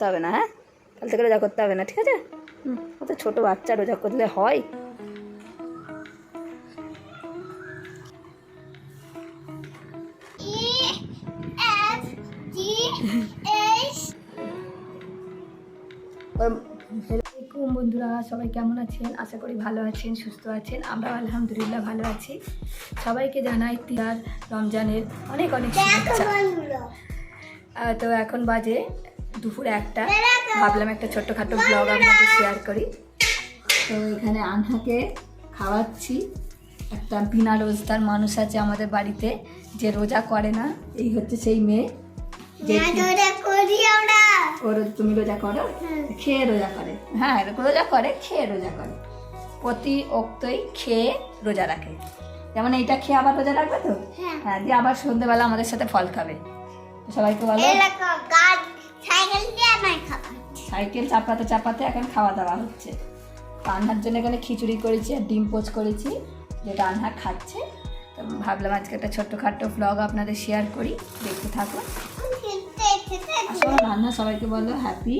করতে হবে না হ্যাঁ? কাল থেকে রোজা করতে হবে না ঠিক আছে? হুম ও তো ছোটো বাচ্চা রোজা করলে হয়। E F G H আসসালামাইকুম বন্ধুরা সবাই কেমন আছেন? আশা করি ভালো আছেন সুস্থ আছেন আমরা আলহামদুলিল্লাহ ভালো আছি। সবাইকে জানাই তিহার রমজানের অনেক অনেক শুভেচ্ছা। তো এখন বাজে দুপুর একটা। ভাবলাম একটা ছোট্টখাটো ব্লগ আপনাকে শেয়ার করি। তো এখানে আনহাকে খাওয়াচ্ছি। একটা বিনা রোজদার মানুষ আছে আমাদের বাড়িতে যে রোজা করে না এই হচ্ছে সেই মেয়ে। ওর তুমি রোজা করো? খেয়ে রোজা করে। হ্যাঁ রোজা করে খেয়ে রোজা করে। প্রতি অক্তই খেয়ে রোজা রাখে। যেমন এইটা খেয়ে আবার রোজা রাখবে তো? হ্যাঁ। হ্যাঁ দিয়ে আবার সন্ধ্যেবেলা আমাদের সাথে ফল খাবে। তো সবাইকে বলো। সাইকেল দিয়ে খাবার সাইকেল চাপাতে চাপাতে এখন খাওয়া দাওয়া হচ্ছে। রান্নার জন্য এখানে খিচুড়ি করেছি আর ডিম পোচ করেছি যেটা রান্না খাচ্ছে। তো ভাবলাম আজকে একটা ছোট্টখাটো ব্লগ আপনাদের শেয়ার করি দেখতে থাকুন। আসলে রান্না সবাইকে বলো হ্যাপি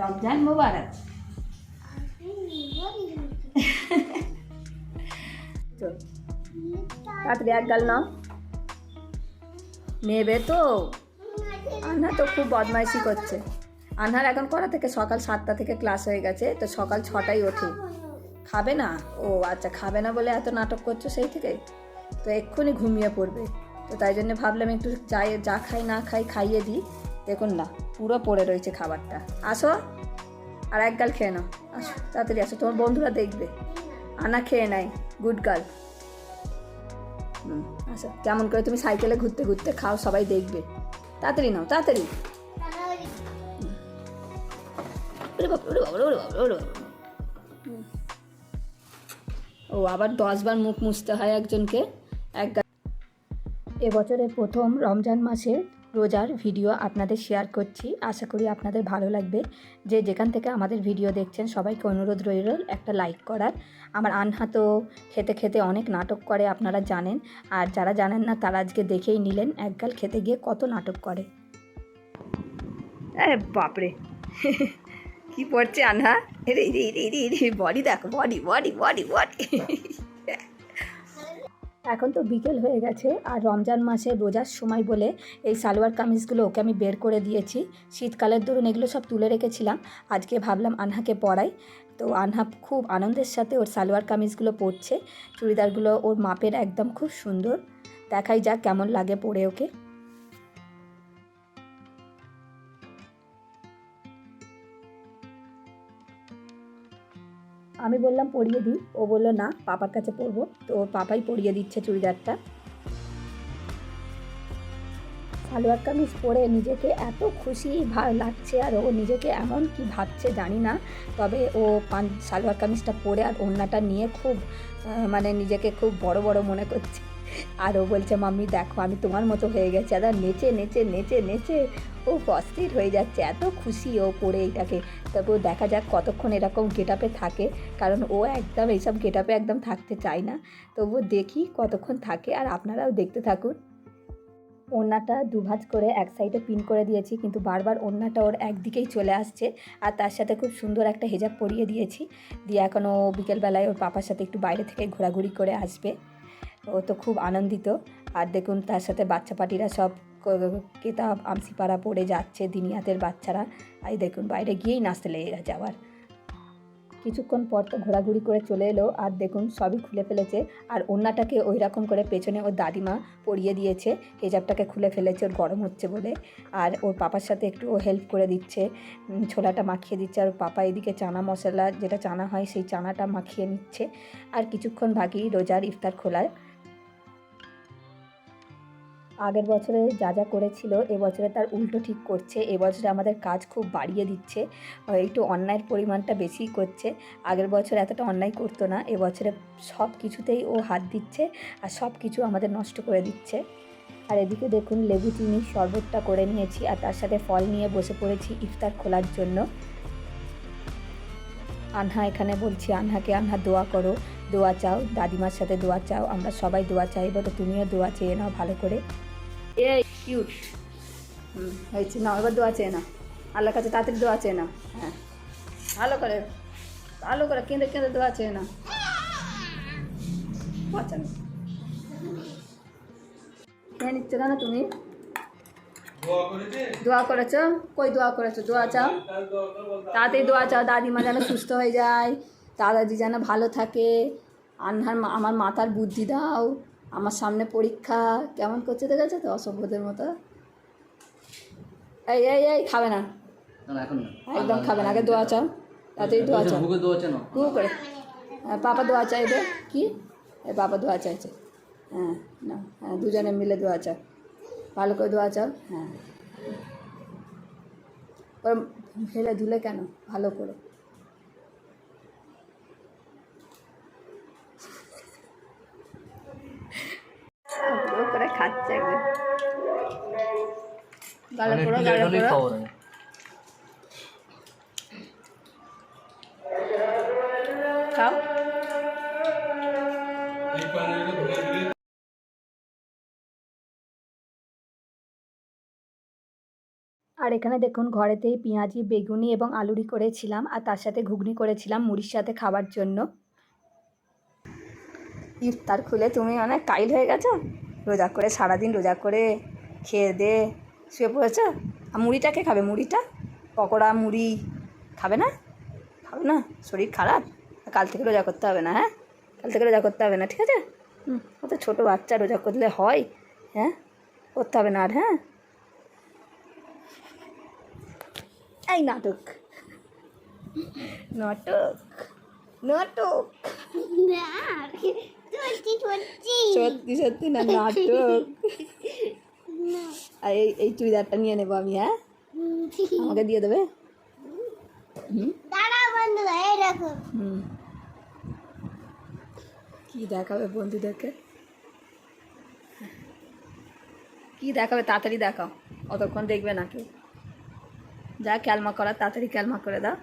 রমজান মোবারক। তো তাড়াতাড়ি এক গাল নাও। নেবে তো। আনহা তো খুব বদমাইশি করছে। আনহার এখন করা থেকে? সকাল সাতটা থেকে ক্লাস হয়ে গেছে, তো সকাল ছটায় ওঠে। খাবে না? ও আচ্ছা খাবে না বলে এত নাটক করছ সেই থেকে? তো এক্ষুনি ঘুমিয়ে পড়বে। তো তাই জন্য ভাবলাম একটু যাই, যা খাই না খাই খাইয়ে দিই। দেখুন না, পুরো পড়ে রয়েছে খাবারটা। আসো, আর এক গাল খেয়ে নাও। আসো, তাড়াতাড়ি আসো, তোমার বন্ধুরা দেখবে। আনা খেয়ে নেয়, গুড গার্ল হুম আচ্ছা কেমন করে তুমি সাইকেলে ঘুরতে ঘুরতে খাও, সবাই দেখবে। তাড়াতাড়ি নাও, তাড়াতাড়ি। ও, আবার দশবার মুখ মুছতে হয় একজনকে এক এবছরে প্রথম রমজান মাসের রোজার ভিডিও আপনাদের শেয়ার করছি। আশা করি আপনাদের ভালো লাগবে। যে যেখান থেকে আমাদের ভিডিও দেখছেন, সবাইকে অনুরোধ রইল একটা লাইক করার। আমার আনহা তো খেতে খেতে অনেক নাটক করে, আপনারা জানেন। আর যারা জানেন না, তারা আজকে দেখেই নিলেন একগাল খেতে গিয়ে কত নাটক করে। বাপরে। কি পড়ছে আনহা? রে রে রে রে বডি দেখো বডি বডি বডি বডি এখন তো বিকেল হয়ে গেছে আর রমজান মাসে রোজার সময় বলে এই সালোয়ার কামিজগুলো ওকে আমি বের করে দিয়েছি। শীতকালের দরুন এগুলো সব তুলে রেখেছিলাম। আজকে ভাবলাম আনহাকে পড়াই তো আনহা খুব আনন্দের সাথে ওর সালোয়ার কামিজগুলো পরছে। চুড়িদারগুলো ওর মাপের একদম খুব সুন্দর। দেখাই যাক কেমন লাগে পরে ওকে। আমি বললাম পরিয়ে দিই। ও বলল, না, পাপার কাছে পরবো। তো ওর পাপাই পরিয়ে দিচ্ছে চুড়িদারটা। সালোয়ার কামিজ পরে নিজেকে এত খুশি লাগছে আর ও নিজেকে এমন কি ভাবছে জানি না। তবে ও পান, সালোয়ার কামিজটা পরে আর ওড়নাটা নিয়ে খুব মানে নিজেকে খুব বড় বড় মনে করছে। আর ও বলছে, মাম্মি, দেখো, আমি তোমার মতো হয়ে গেছে। আর নেচে নেচে নেচে নেচে ও অস্থির হয়ে যাচ্ছে, এত খুশি ও পরে এটাকে। তারপর দেখা যাক কতক্ষণ এরকম গেট আপে থাকে, কারণ ও একদম এইসব গেট আপে একদম থাকতে চায় না। তবুও দেখি কতক্ষণ থাকে আর আপনারাও দেখতে থাকুন। ওড়নাটা দুভাজ করে এক সাইডে পিন করে দিয়েছি, কিন্তু বারবার ওড়নাটা ওর একদিকেই চলে আসছে আর তার সাথে খুব সুন্দর একটা হেজাব পরিয়ে দিয়েছি। দিয়ে এখন ও বিকেলবেলায় ওর পাপার সাথে একটু বাইরে থেকে ঘোরাঘুরি করে আসবে। ও তো খুব আনন্দিত। আর দেখুন তার সাথে বাচ্চা পাটিরা সব কেতাব আমসিপাড়া পড়ে যাচ্ছে দিনিয়াতের বাচ্চারা। এই দেখুন, বাইরে গিয়েই নাচতে লেগে গেছে আবার। কিছুক্ষণ পর তো ঘোরাঘুরি করে চলে এলো, আর দেখুন, সবই খুলে ফেলেছে। আর ওড়নাটাকে ওই রকম করে পেছনে ওর দাদিমা পরিয়ে দিয়েছে, হেজাবটাকে খুলে ফেলেছে, ওর গরম হচ্ছে বলে। আর ওর পাপার সাথে একটু ও হেল্প করে দিচ্ছে ছোলাটা মাখিয়ে দিচ্ছে। আর পাপা এদিকে চানা মশলা, যেটা চানা হয়, সেই চানাটা মাখিয়ে নিচ্ছে। আর কিছুক্ষণ বাকি রোজার ইফতার খোলার আগের বছরে যা যা করেছিল এবছরে তার উল্টো ঠিক করছে এবছরে আমাদের কাজ খুব বাড়িয়ে দিচ্ছে একটু অন্যায়ের পরিমাণটা বেশি করছে। আগের বছর এতটা অন্যায় করতো না এবছরে সব কিছুতেই ও হাত দিচ্ছে আর সব কিছু আমাদের নষ্ট করে দিচ্ছে। আর এদিকে দেখুন, লেবু চিনি শরবতটা করে নিয়েছি আর তার সাথে ফল নিয়ে বসে পড়েছি ইফতার খোলার জন্য। আনহা এখানে বলছি, আনহাকে, আনহা দোয়া করো, দোয়া চাও, দাদিমার সাথে দোয়া চাও, আমরা সবাই দোয়া চাইব, তো তুমিও দোয়া চেয়ে নাও ভালো করে। এ কিউট হুম হয়েছে। না এবার দোয়া চেয়ে নাও। আল্লাহর কাছে তাড়াতাড়ি দোয়া চেয়ে না হ্যাঁ। ভালো করে ভালো করে কেঁদে কেঁদে দোয়া চেয়ে না বাঁচানো খেয়ে নিচ্ছ কেন তুমি? দোয়া করেছ? কই দোয়া করেছ? দোয়া চাও? তাড়াতাড়ি দোয়া চাও। দাদিমা যেন সুস্থ হয়ে যায়। দাদাজি যেন ভালো থাকে। আন্নার আমার মাথার বুদ্ধি দাও। আমার সামনে পরীক্ষা কেমন করছে দেখেছ তো অসভ্যদের মতো? এই এই এই খাবে না। না একদম খাবে না। আগে দোয়া চাও। তাড়াতাড়ি দোয়া চাও। হু করে। হ্যাঁ, পাপা দোয়া চাইবে? কি? এ বাবা দোয়া চাইছে। হ্যাঁ না হ্যাঁ দুজনে মিলে দোয়া চাও। ভালো করে দোয়া চাও। হ্যাঁ। ওর হেলে ধুলে কেন? ভালো করে। করে খাচ্ছে একদম গালে মানে গালে খাও। আর এখানে দেখুন ঘরেতেই পেঁয়াজি বেগুনি এবং আলুরি করেছিলাম আর তার সাথে ঘুগনি করেছিলাম মুড়ির সাথে খাবার জন্য। ইফতার খুলে তুমি অনেক কাইল হয়ে গেছো? রোজা করে, সারাদিন রোজা করে খেয়ে দে, শুয়ে পড়েছো? আর মুড়িটা কে খাবে? মুড়িটা? পকোড়া, মুড়ি খাবে না? খাবে না? শরীর খারাপ? কাল থেকে রোজা করতে হবে না হ্যাঁ? কাল থেকে রোজা করতে হবে না, ঠিক আছে? হুম ও তো ছোটো বাচ্চা রোজা করলে হয় হ্যাঁ? করতে হবে না আর হ্যাঁ? এই নাটক। নাটক। নাটক। সত্যি সত্যি না নাটক আর এই এই চুড়িদারটা নিয়ে নেব আমি হ্যাঁ আমাকে দিয়ে দেবে হুম কী দেখাবে বন্ধুদেরকে কী দেখাবে তাড়াতাড়ি দেখাও অতক্ষণ দেখবে না কেউ যা ক্যালমা করার তাড়াতাড়ি ক্যালমা করে দাও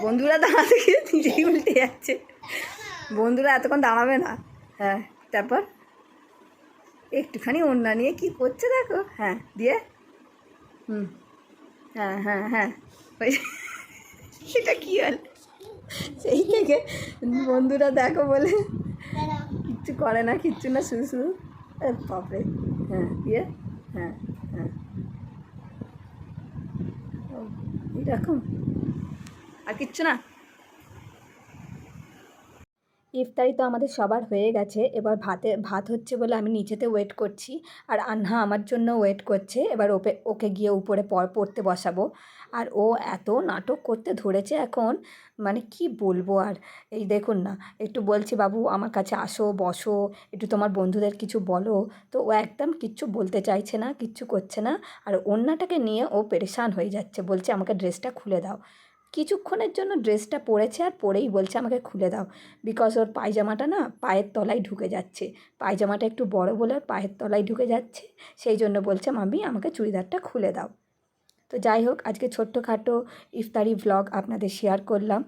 বন্ধুরা দাঁড়াতে গিয়ে নিজেই উল্টে যাচ্ছে। বন্ধুরা এতক্ষণ দাঁড়াবে না। হ্যাঁ তারপর একটুখানি অন্য নিয়ে কী করছে দেখো। হ্যাঁ দিয়ে। হুম। হ্যাঁ হ্যাঁ হ্যাঁ। ওই সেটা কী হল? সেই থেকে বন্ধুরা দেখো বলে কিচ্ছু করে না কিচ্ছু না শুধু শুধু বাপরে। হ্যাঁ দিয়ে। হ্যাঁ হ্যাঁ। ও, এইরকম আর কিচ্ছু না। ইফতারি তো আমাদের সবার হয়ে গেছে, এবার ভাতে, ভাত হচ্ছে বলে আমি নিচেতে ওয়েট করছি, আর আন্হা আমার জন্য ওয়েট করছে, এবার ওপে, ওকে গিয়ে উপরে পর, পড়তে বসাবো। আর ও এত নাটক করতে ধরেছে এখন মানে কি বলব আর, এই দেখুন না, একটু বলছি বাবু আমার কাছে আসো, বসো, একটু তোমার বন্ধুদের কিছু বলো, তো ও একদম কিচ্ছু বলতে চাইছে না, কিচ্ছু করছে না, আর অন্যটাকে নিয়ে ও পেরেশান হয়ে যাচ্ছে, বলছে আমাকে ড্রেসটা খুলে দাও। কিছুক্ষণের জন্য ড্রেসটা পরেছে আর পরেই বলছে, আমাকে খুলে দাও। বিকজ ওর পায়জামাটা না পায়ের তলায় ঢুকে যাচ্ছে। পায়জামাটা একটু বড় বলে ওর পায়ের তলায় ঢুকে যাচ্ছে। সেই জন্য বলছে, মাম্মি, আমাকে চুড়িদারটা খুলে দাও। তো যাই হোক, আজকে ছোট্টখাটো ইফতারি ব্লগ আপনাদের শেয়ার করলাম।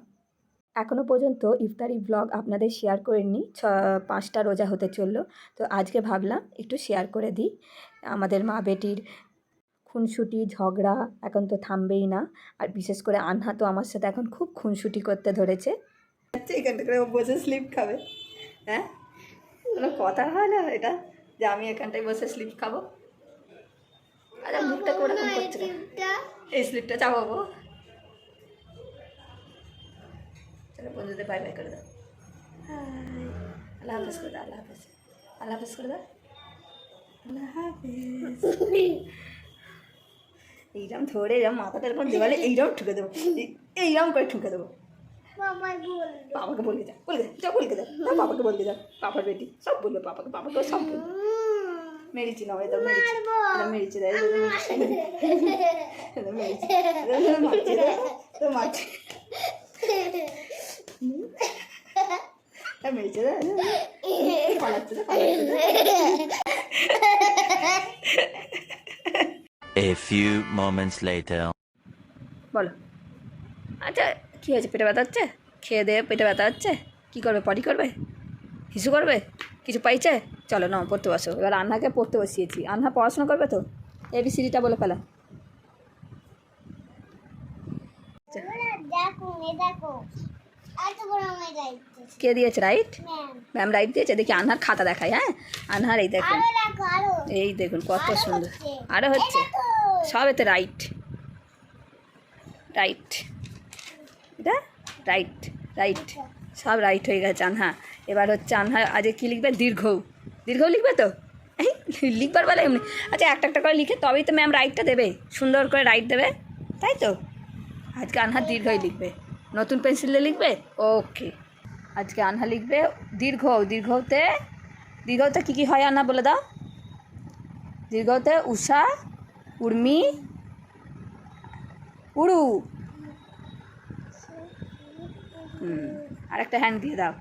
এখনও পর্যন্ত ইফতারি ব্লগ আপনাদের শেয়ার করিনি। ছ, পাঁচটা রোজা হতে চলল। তো আজকে ভাবলাম একটু শেয়ার করে দিই। আমাদের মা বেটির খুনসুটি ঝগড়া এখন তো থামবেই না। আর বিশেষ করে আনহা তো আমার সাথে এখন খুব খুনসুটি করতে ধরেছে। আচ্ছা এখানটা করে ও বসে স্লিপ খাবে। হ্যাঁ? কোনো কথা হয় না এটা যে আমি এখানটায় বসে স্লিপ খাব। আচ্ছা মুখটা করে করছে? এই স্লিপটা চাপাবো। চলো বন্ধুদের বাই বাই করে দাও। হাই আল্লাহ হাফেজ করে দাও আল্লাহ হাফেজ। আল্লাহ হাফেজ করে দাও। আল্লাহ হাফেজ। এইরকম ধরে এরকম মাথাটা এরকম দেওয়ালে এইরকম ঠুকে দেবো। এই- এইরকম করে ঠুকে দেবো। বাবাকে যাও বলকে যাও যাও বলকে যাও যাও বাবাকে বলকে যাও পাপার বেটি সব বলল পাপাকে পাপাকে সব বলবে মেরেছি না এটা মেরেছি এটা মেরেছি দেয় এটা মেরেছি। এটা মারছি রে, এটা মারছি এটা মেরেছি। রে, পালাচ্ছে রে, পালাচ্ছে। রে। Few moments later. বলো। আচ্ছা কী হয়েছে? পেটে ব্যথা হচ্ছে? খেয়ে দিয়ে পেটে ব্যথা হচ্ছে? কী করবে? পটি করবে? হিসু করবে? কিছু পাইছে? চলো না পড়তে বসো। এবার আন্নাকে পড়তে বসিয়েছি। আন্না পড়াশোনা করবে তো? এবিসিডিটা বলে ফেলো। যাইতেছে কে দিয়েছে? রাইট ম্যাম রাইট দিয়েছে? দেখি আনহার খাতা দেখায় হ্যাঁ? আনহার এই দেখুন এই দেখুন কত সুন্দর। আরও হচ্ছে। সব এতে রাইট রাইট এটা রাইট রাইট সব রাইট হয়ে গেছে আনহা এবার হচ্ছে আনহা আজকে কী লিখবে? দীর্ঘ দীর্ঘ লিখবে তো? লিখবার বলে এমনি। আচ্ছা একটা একটা করে লিখে তবেই তো ম্যাম রাইটটা দেবে। সুন্দর করে রাইট দেবে। তাই তো? আজকে আনহা দীর্ঘই লিখবে। নতুন পেন্সিলে লিখবে? ওকে আজকে আনহা লিখবে দীর্ঘ দীর্ঘতে দীর্ঘতে কী কী হয় আনহা বলে দাও? দীর্ঘতে উষা উর্মি? উড়ু। হুম আরেকটা হ্যান্ড দিয়ে দাও।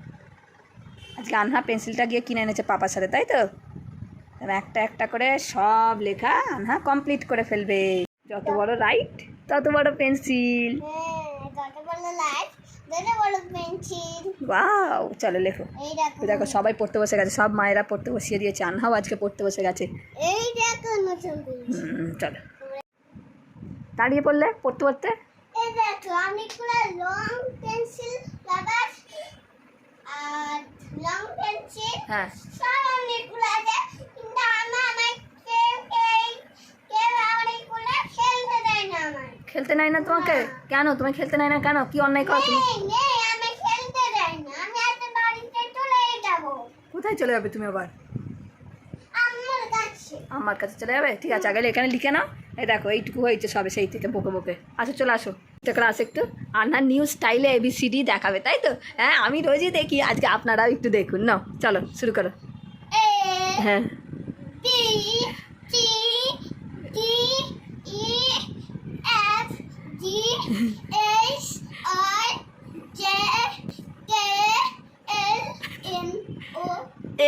আজকে আনহা পেন্সিলটা গিয়ে কিনে এনেছে পাপার সাথে তাই তো? একটা একটা করে সব লেখা আনহা কমপ্লিট করে ফেলবে। যত বড় রাইট তত বড় পেন্সিল। ওয়াও চলো লেখো। দেখো সবাই পড়তে বসে গেছে সব মায়েরা পড়তে বসিয়ে দিয়েছে আনহাও আজকে পড়তে বসে গেছে। এই চলো। দাঁড়িয়ে পড়লে পড়তে পড়তে? এই লং পেন্সিল রাবার আর লং পেন্সিল হ্যাঁ। সব অনেকগুলো আছে কিন্তু আমার আমার কেউ কেউ কেউ অনেকগুলো খেলতে দেয় না আমার খেলতে নাই না তোমাকে? কেন? তোমায় খেলতে নাই না কেন? কি অন্যায় করো তুমি? কোথায় চলে যাবে তুমি আবার? আমার কাছে চলে যাবে? ঠিক আছে আগে এখানে লিখে নাও। এই দেখো এইটুকু হয়েছে সবে সেই থেকে বকে বকে আসো চলে আসো। করে আসো একটু। আন্নার নিউ স্টাইলে এবিসিডি দেখাবে তাই তো? হ্যাঁ আমি রোজই দেখি আজকে আপনারাও একটু দেখুন। নাও চলো শুরু করো। হ্যাঁ।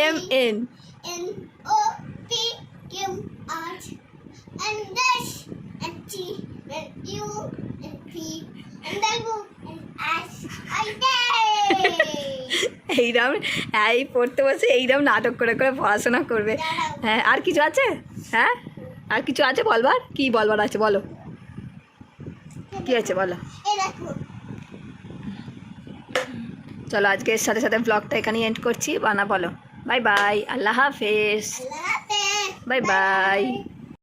M N R and dash and T and U and P and W and S I এইরকম এই পড়তে বসে এইরকম নাটক করে করে পড়াশোনা করবে। হ্যাঁ আর কিছু আছে? হ্যাঁ? আর কিছু আছে বলবার? কি বলবার আছে বলো। কি আছে বলো। চলো আজকে সাথে সাথে ব্লগটা এখানেই এন্ড করছি। বানা বলো। বাই বাই আল্লাহ হাফেজ। আল্লাহ হাফেজ বাই বাই